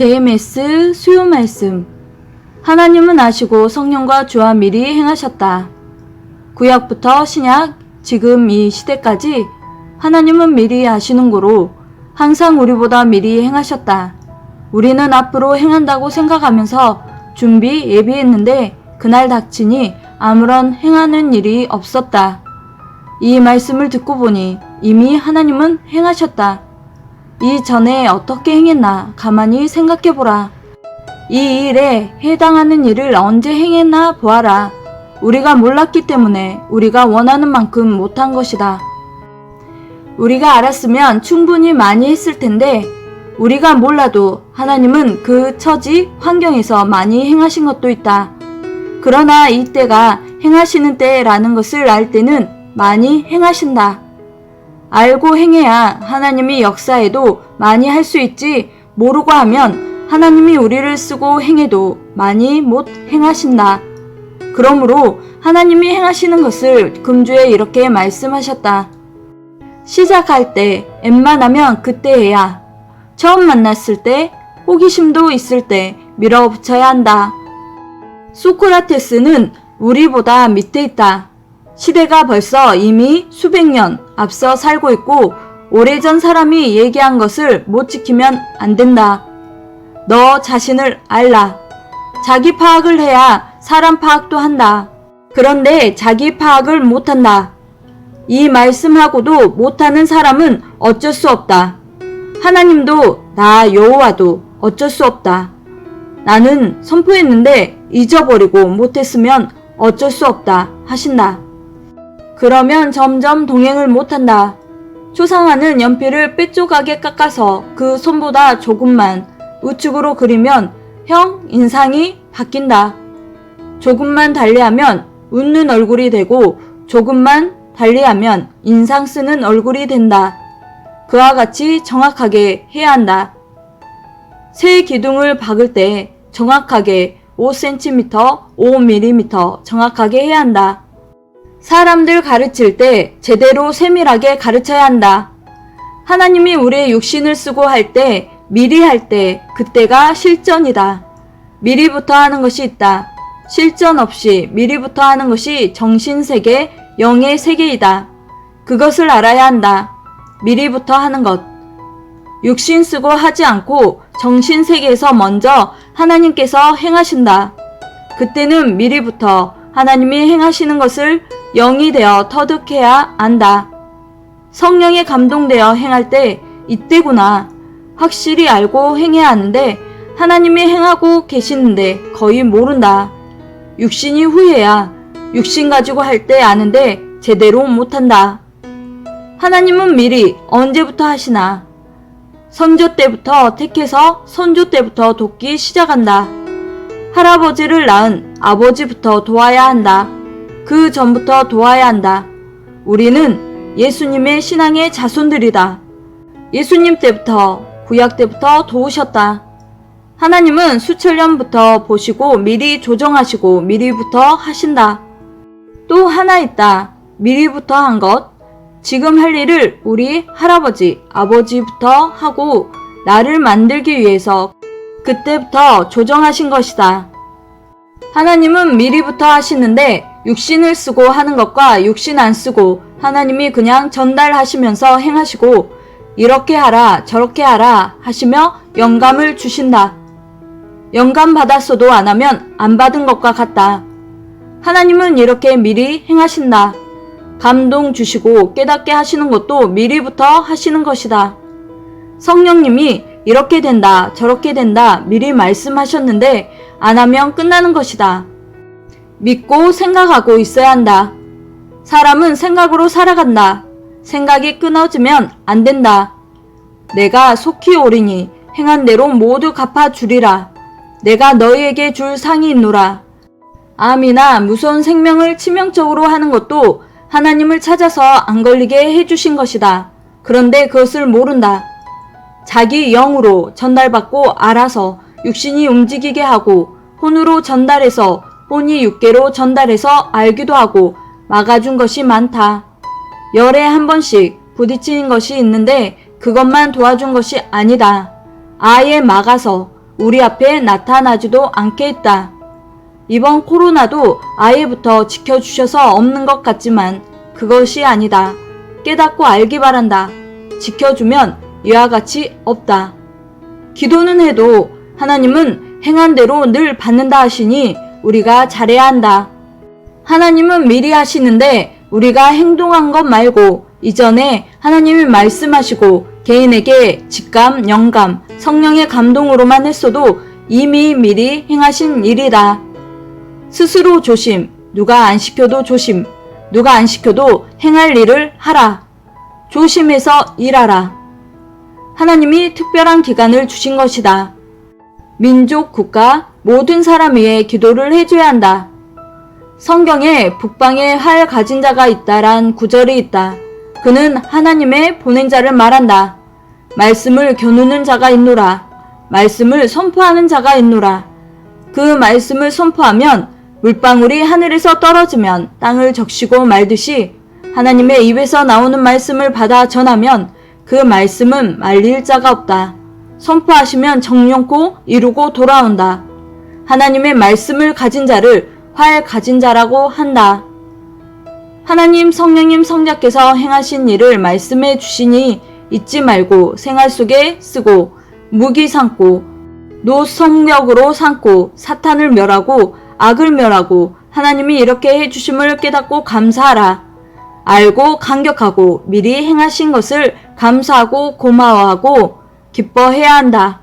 JMS 수요 말씀 하나님은 아시고 성령과 주와 미리 행하셨다. 구약부터 신약, 지금 이 시대까지 하나님은 미리 아시는 고로 항상 우리보다 미리 행하셨다. 우리는 앞으로 행한다고 생각하면서 준비 예비했는데 그날 닥치니 아무런 행하는 일이 없었다. 이 말씀을 듣고 보니 이미 하나님은 행하셨다. 이전에 어떻게 행했나 가만히 생각해 보라. 이 일에 해당하는 일을 언제 행했나 보아라. 우리가 몰랐기 때문에 우리가 원하는 만큼 못한 것이다. 우리가 알았으면 충분히 많이 했을 텐데 우리가 몰라도 하나님은 그 처지 환경에서 많이 행하신 것도 있다. 그러나 이때가 행하시는 때라는 것을 알 때는 많이 행하신다. 알고 행해야 하나님이 역사에도 많이 할 수 있지 모르고 하면 하나님이 우리를 쓰고 행해도 많이 못 행하신다. 그러므로 하나님이 행하시는 것을 금주에 이렇게 말씀하셨다. 시작할 때 웬만하면 그때 해야 처음 만났을 때 호기심도 있을 때 밀어붙여야 한다. 소크라테스는 우리보다 밑에 있다. 시대가 벌써 이미 수백 년 앞서 살고 있고 오래전 사람이 얘기한 것을 못 지키면 안 된다. 너 자신을 알라. 자기 파악을 해야 사람 파악도 한다. 그런데 자기 파악을 못한다. 이 말씀하고도 못하는 사람은 어쩔 수 없다. 하나님도 나 여호와도 어쩔 수 없다. 나는 선포했는데 잊어버리고 못했으면 어쩔 수 없다 하신다. 그러면 점점 동행을 못한다. 초상화는 연필을 빼쪽하게 깎아서 그 손보다 조금만 우측으로 그리면 형 인상이 바뀐다. 조금만 달리하면 웃는 얼굴이 되고 조금만 달리하면 인상 쓰는 얼굴이 된다. 그와 같이 정확하게 해야 한다. 새 기둥을 박을 때 정확하게 5cm, 5mm 정확하게 해야 한다. 사람들 가르칠 때 제대로 세밀하게 가르쳐야 한다. 하나님이 우리의 육신을 쓰고 할 때, 미리 할 때, 그때가 실전이다. 미리부터 하는 것이 있다. 실전 없이 미리부터 하는 것이 정신세계, 영의 세계이다. 그것을 알아야 한다. 미리부터 하는 것. 육신 쓰고 하지 않고 정신세계에서 먼저 하나님께서 행하신다. 그때는 미리부터 하나님이 행하시는 것을 영이 되어 터득해야 안다. 성령에 감동되어 행할 때 이때구나. 확실히 알고 행해야 하는데 하나님이 행하고 계시는데 거의 모른다. 육신이 후회야. 육신 가지고 할 때 아는데 제대로 못한다. 하나님은 미리 언제부터 하시나? 선조 때부터 택해서 선조 때부터 돕기 시작한다. 할아버지를 낳은 아버지부터 도와야 한다. 그 전부터 도와야 한다. 우리는 예수님의 신앙의 자손들이다. 예수님 때부터, 구약 때부터 도우셨다. 하나님은 수천 년부터 보시고 미리 조정하시고 미리부터 하신다. 또 하나 있다. 미리부터 한 것. 지금 할 일을 우리 할아버지, 아버지부터 하고 나를 만들기 위해서 그때부터 조정하신 것이다. 하나님은 미리부터 하시는데 육신을 쓰고 하는 것과 육신 안 쓰고 하나님이 그냥 전달하시면서 행하시고 이렇게 하라 저렇게 하라 하시며 영감을 주신다. 영감 받았어도 안 하면 안 받은 것과 같다. 하나님은 이렇게 미리 행하신다. 감동 주시고 깨닫게 하시는 것도 미리부터 하시는 것이다. 성령님이 이렇게 된다, 저렇게 된다 미리 말씀하셨는데 안 하면 끝나는 것이다. 믿고 생각하고 있어야 한다. 사람은 생각으로 살아간다. 생각이 끊어지면 안 된다. 내가 속히 오리니 행한 대로 모두 갚아주리라. 내가 너희에게 줄 상이 있노라. 암이나 무서운 생명을 치명적으로 하는 것도 하나님을 찾아서 안 걸리게 해주신 것이다. 그런데 그것을 모른다. 자기 영으로 전달받고 알아서 육신이 움직이게 하고 혼으로 전달해서 혼이 육계로 전달해서 알기도 하고 막아준 것이 많다. 열에 한 번씩 부딪히는 것이 있는데 그것만 도와준 것이 아니다. 아예 막아서 우리 앞에 나타나지도 않게 했다. 이번 코로나도 아예부터 지켜주셔서 없는 것 같지만 그것이 아니다. 깨닫고 알기 바란다. 지켜주면 이와 같이 없다. 기도는 해도 하나님은 행한 대로 늘 받는다 하시니 우리가 잘해야 한다. 하나님은 미리 하시는데 우리가 행동한 것 말고 이전에 하나님이 말씀하시고 개인에게 직감, 영감, 성령의 감동으로만 했어도 이미 미리 행하신 일이다. 스스로 조심, 누가 안 시켜도 조심, 누가 안 시켜도 행할 일을 하라. 조심해서 일하라. 하나님이 특별한 기간을 주신 것이다. 민족, 국가, 모든 사람 위해 기도를 해줘야 한다. 성경에 북방에 활 가진 자가 있다란 구절이 있다. 그는 하나님의 보낸 자를 말한다. 말씀을 겨누는 자가 있노라. 말씀을 선포하는 자가 있노라. 그 말씀을 선포하면 물방울이 하늘에서 떨어지면 땅을 적시고 말듯이 하나님의 입에서 나오는 말씀을 받아 전하면 그 말씀은 말릴 자가 없다. 선포하시면 정령코 이루고 돌아온다. 하나님의 말씀을 가진 자를 활 가진 자라고 한다. 하나님 성령님 성자께서 행하신 일을 말씀해 주시니 잊지 말고 생활 속에 쓰고 무기 삼고 노성력으로 삼고 사탄을 멸하고 악을 멸하고 하나님이 이렇게 해주심을 깨닫고 감사하라. 알고 감격하고 미리 행하신 것을 감사하고 고마워하고 기뻐해야 한다.